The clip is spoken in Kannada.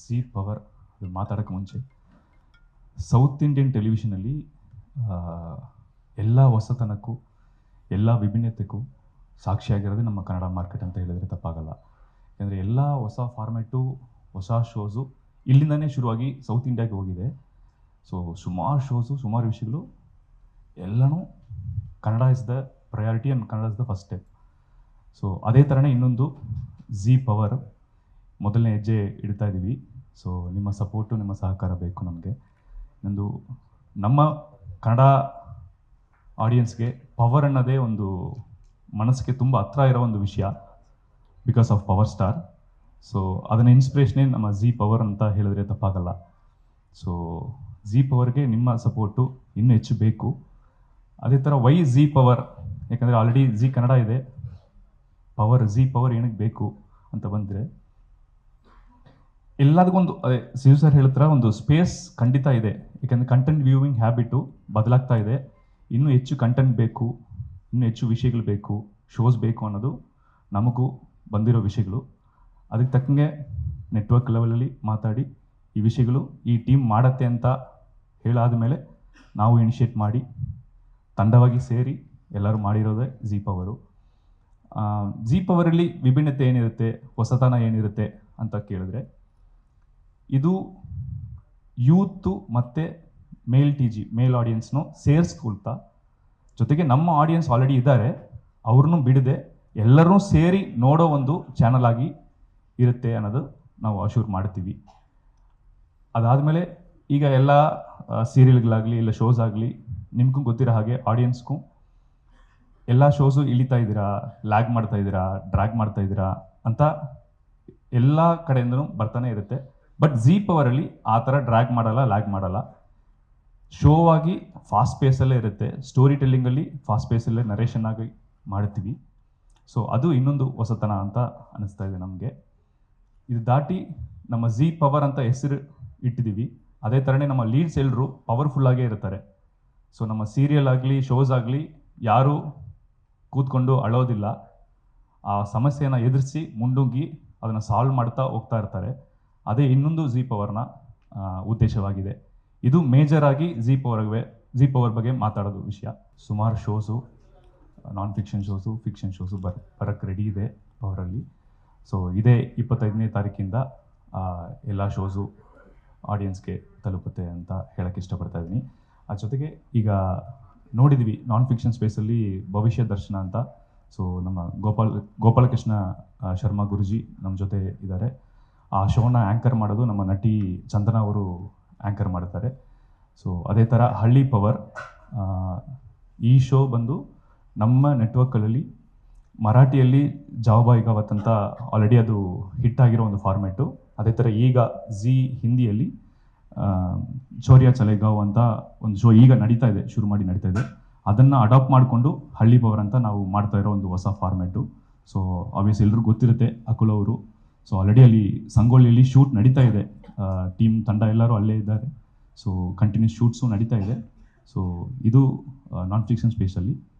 ಝೀ ಪವರ್ ಅದು ಮಾತಾಡೋಕೆ ಮುಂಚೆ. ಸೌತ್ ಇಂಡಿಯನ್ ಟೆಲಿವಿಷನಲ್ಲಿ ಎಲ್ಲ ಹೊಸತನಕ್ಕೂ, ಎಲ್ಲ ವಿಭಿನ್ನತೆಗೂ ಸಾಕ್ಷಿಯಾಗಿರೋದೇ ನಮ್ಮ ಕನ್ನಡ ಮಾರ್ಕೆಟ್ ಅಂತ ಹೇಳಿದ್ರೆ ತಪ್ಪಾಗಲ್ಲ. ಯಾಕಂದರೆ ಎಲ್ಲ ಹೊಸ ಫಾರ್ಮ್ಯಾಟು ಹೊಸ ಶೋಸು ಇಲ್ಲಿಂದನೇ ಶುರುವಾಗಿ ಸೌತ್ ಇಂಡಿಯಾಗೆ ಹೋಗಿದೆ. ಸೊ ಸುಮಾರು ಶೋಸು ಸುಮಾರು ವಿಷಯಗಳು ಎಲ್ಲನೂ Kannada is the priority and Kannada is the first step so ಅದೇ ಥರನೇ ಇನ್ನೊಂದು ಝೀ ಪವರ್ ಮೊದಲನೇ ಹೆಜ್ಜೆ ಇಡ್ತಾ ಇದ್ದೀವಿ. ಸೊ ನಿಮ್ಮ ಸಪೋರ್ಟು ನಿಮ್ಮ ಸಹಕಾರ ಬೇಕು ನಮಗೆ. ನಂದು ನಮ್ಮ ಕನ್ನಡ ಆಡಿಯನ್ಸ್ಗೆ ಪವರ್ ಅನ್ನೋದೇ ಒಂದು ಮನಸ್ಸಿಗೆ ತುಂಬ ಹತ್ರ ಇರೋ ಒಂದು ವಿಷಯ because of power star so ಅದನ್ನ ಇನ್ಸ್ಪಿರೇಷನೇ ನಮ್ಮ ಝೀ ಪವರ್ ಅಂತ ಹೇಳಿದ್ರೆ ತಪ್ಪಾಗಲ್ಲ. ಸೊ ಝೀ ಪವರ್ಗೆ ನಿಮ್ಮ ಸಪೋರ್ಟು ಇನ್ನೂ ಹೆಚ್ಚು ಬೇಕು. ಅದೇ ಥರ ವೈ ಝೀ ಪವರ್ ಯಾಕಂದರೆ ಆಲ್ರೆಡಿ ಝೀ ಕನ್ನಡ ಇದೆ. ಪವರ್ ಝೀ ಪವರ್ ಏನಕ್ಕೆ ಬೇಕು ಅಂತ ಬಂದರೆ ಎಲ್ಲದಕ್ಕೊಂದು ಅದೇ ಶಿವ ಸರ್ ಹೇಳಿದ್ರ ಒಂದು ಸ್ಪೇಸ್ ಖಂಡಿತ ಇದೆ. ಯಾಕಂದರೆ ಕಂಟೆಂಟ್ ವ್ಯೂವಿಂಗ್ ಹ್ಯಾಬಿಟು ಬದಲಾಗ್ತಾ ಇದೆ. ಇನ್ನೂ ಹೆಚ್ಚು ಕಂಟೆಂಟ್ ಬೇಕು, ಇನ್ನೂ ಹೆಚ್ಚು ವಿಷಯಗಳು ಬೇಕು ಶೋಸ್ ಬೇಕು ಅನ್ನೋದು ನಮಗೂ ಬಂದಿರೋ ವಿಷಯಗಳು. ಅದಕ್ಕೆ ತಕ್ಕಂಗೆ ನೆಟ್ವರ್ಕ್ ಲೆವೆಲಲ್ಲಿ ಮಾತಾಡಿ, ಈ ವಿಷಯಗಳು ಈ ಟೀಮ್ ಮಾಡತ್ತೆ ಅಂತ ಹೇಳಾದ ಮೇಲೆ ನಾವು ಇನಿಷಿಯೇಟ್ ಮಾಡಿ, ತಂಡವಾಗಿ ಸೇರಿ ಎಲ್ಲರೂ ಮಾಡಿರೋದೇ ಜೀ ಪವರು ಜೀ ಪವರಲ್ಲಿ ವಿಭಿನ್ನತೆ ಏನಿರುತ್ತೆ, ಹೊಸತನ ಏನಿರುತ್ತೆ ಅಂತ ಕೇಳಿದ್ರೆ ಇದು ಯೂತ್ ಮತ್ತು ಮೇಲ್ ಟಿ ಜಿ, ಮೇಲ್ ಆಡಿಯನ್ಸ್ನು ಸೇರಿಸ್ಕೊಳ್ತಾ, ಜೊತೆಗೆ ನಮ್ಮ ಆಡಿಯನ್ಸ್ ಆಲ್ರೆಡಿ ಇದ್ದಾರೆ, ಅವ್ರನ್ನೂ ಬಿಡದೆ ಎಲ್ಲರೂ ಸೇರಿ ನೋಡೋ ಒಂದು ಚಾನಲ್ ಆಗಿ ಇರುತ್ತೆ ಅನ್ನೋದು ನಾವು ಅಶ್ಯೂರ್ ಮಾಡ್ತೀವಿ. ಅದಾದಮೇಲೆ ಈಗ ಎಲ್ಲ ಸೀರಿಯಲ್ಗಳಾಗಲಿ ಇಲ್ಲ ಶೋಸ್ ಆಗಲಿ, ನಿಮಗೂ ಗೊತ್ತಿರೋ ಹಾಗೆ ಆಡಿಯನ್ಸ್ಗೂ ಎಲ್ಲ ಶೋಸು ಇಳಿತಾ ಇದ್ದೀರಾ ಲ್ಯಾಗ್ ಮಾಡ್ತಾ ಇದ್ದೀರಾ ಡ್ರ್ಯಾಗ್ ಮಾಡ್ತಾ ಇದ್ದೀರಾ ಅಂತ ಎಲ್ಲ ಕಡೆಯಿಂದನೂ ಬರ್ತಾನೆ ಇರುತ್ತೆ. ಬಟ್ ಝೀ ಪವರಲ್ಲಿ ಆ ಥರ ಡ್ರ್ಯಾಗ್ ಮಾಡಲ್ಲ ಲ್ಯಾಗ್ ಮಾಡಲ್ಲ. ಶೋ ಆಗಿ ಫಾಸ್ಟ್ ಪೇಸಲ್ಲೇ ಇರುತ್ತೆ. ಸ್ಟೋರಿ ಟೆಲ್ಲಿಂಗಲ್ಲಿ ಫಾಸ್ಟ್ ಪೇಸಲ್ಲೇ ನರೇಷನ್ ಆಗಿ ಮಾಡ್ತೀವಿ. ಸೊ ಅದು ಇನ್ನೊಂದು ಹೊಸತನ ಅಂತ ಅನಿಸ್ತಾ ಇದೆ ನಮಗೆ. ಇದು ದಾಟಿ ನಮ್ಮ ಝೀ ಪವರ್ ಅಂತ ಹೆಸರು ಇಟ್ಟಿದ್ದೀವಿ. ಅದೇ ಥರನೇ ನಮ್ಮ ಲೀಡ್ಸ್ ಎಲ್ಲರೂ ಪವರ್ಫುಲ್ಲಾಗೇ ಇರ್ತಾರೆ. ಸೊ ನಮ್ಮ ಸೀರಿಯಲ್ ಆಗಲಿ ಶೋಸ್ ಆಗಲಿ ಯಾರೂ ಕೂತ್ಕೊಂಡು ಅಳೋದಿಲ್ಲ. ಆ ಸಮಸ್ಯೆಯನ್ನು ಎದುರಿಸಿ ಮುಂಡುಂಗಿ ಅದನ್ನು ಸಾಲ್ವ್ ಮಾಡ್ತಾ ಹೋಗ್ತಾ ಇರ್ತಾರೆ. ಅದೇ ಇನ್ನೊಂದು ಝೀ ಪವರ್ನ ಉದ್ದೇಶವಾಗಿದೆ. ಇದು ಮೇಜರ್ ಆಗಿ ಝೀ ಪವರ್ಗೆ ಝೀ ಪವರ್ ಬಗ್ಗೆ ಮಾತಾಡೋದು ವಿಷಯ. ಸುಮಾರು shows non fiction shows fiction shows ಬರ್ ಬರಕ್ಕೆ ರೆಡಿ ಇದೆ ಪವರಲ್ಲಿ ಸೊ ಇದೇ ಇಪ್ಪತ್ತೈದನೇ ತಾರೀಕಿಂದ ಎಲ್ಲ ಶೋಸು ಆಡಿಯನ್ಸ್ಗೆ ತಲುಪುತ್ತೆ ಅಂತ ಹೇಳಕ್ಕೆ ಇಷ್ಟಪಡ್ತಾ ಇದ್ದೀನಿ. ಆ ಜೊತೆಗೆ ಈಗ ನೋಡಿದ್ವಿ ನಾನ್ ಫಿಕ್ಷನ್ ಸ್ಪೇಸಲ್ಲಿ ಭವಿಷ್ಯ ದರ್ಶನ ಅಂತ. ಸೊ ನಮ್ಮ ಗೋಪಾಲ್, ಗೋಪಾಲಕೃಷ್ಣ ಶರ್ಮಾ ಗುರುಜಿ ನಮ್ಮ ಜೊತೆ ಇದ್ದಾರೆ. ಆ ಶೋನ ಆ್ಯಂಕರ್ ಮಾಡೋದು ನಮ್ಮ ನಟಿ ಚಂದನ ಅವರು ಆ್ಯಂಕರ್ ಮಾಡ್ತಾರೆ. ಸೊ ಅದೇ ಥರ ಹಳ್ಳಿ ಪವರ್ ಈ ಶೋ ಬಂದು ನಮ್ಮ ನೆಟ್ವರ್ಕ್ಗಳಲ್ಲಿ ಮರಾಠಿಯಲ್ಲಿ ಜಾವಬಾಯಿ ಗಾವತ್ ಅಂತ ಆಲ್ರೆಡಿ ಅದು ಹಿಟ್ ಆಗಿರೋ ಒಂದು ಫಾರ್ಮ್ಯಾಟು ಅದೇ ಥರ ಈಗ ಝಿ ಹಿಂದಿಯಲ್ಲಿ ಶೌರ್ಯ ಚಲೆಗಾವ್ ಅಂತ ಒಂದು ಶೋ ಈಗ ನಡೀತಾ ಇದೆ, ಶುರು ಮಾಡಿ ನಡೀತಾ ಇದೆ. ಅದನ್ನು ಅಡಾಪ್ಟ್ ಮಾಡಿಕೊಂಡು ಹಳ್ಳಿ ಪವರ್ ಅಂತ ನಾವು ಮಾಡ್ತಾ ಇರೋ ಒಂದು ಹೊಸ ಫಾರ್ಮ್ಯಾಟು ಸೊ ಆಬ್ವಿಯಸ್ ಎಲ್ಲರಿಗೂ ಗೊತ್ತಿರುತ್ತೆ ಅಕುಲ್ ಅವರು ಸೊ ಆಲ್ರೆಡಿ ಅಲ್ಲಿ ಸಂಗೊಳ್ಳಿಯಲ್ಲಿ ಶೂಟ್ ನಡೀತಾ ಇದೆ. ಟೀಮ್ ತಂಡ ಎಲ್ಲರೂ ಅಲ್ಲೇ ಇದ್ದಾರೆ. ಸೊ ಕಂಟಿನ್ಯೂಸ್ ಶೂಟ್ಸು ನಡೀತಾ ಇದೆ. ಸೊ ಇದು ನಾನ್ ಫಿಕ್ಷನ್ ಸ್ಪೇಸಲ್ಲಿ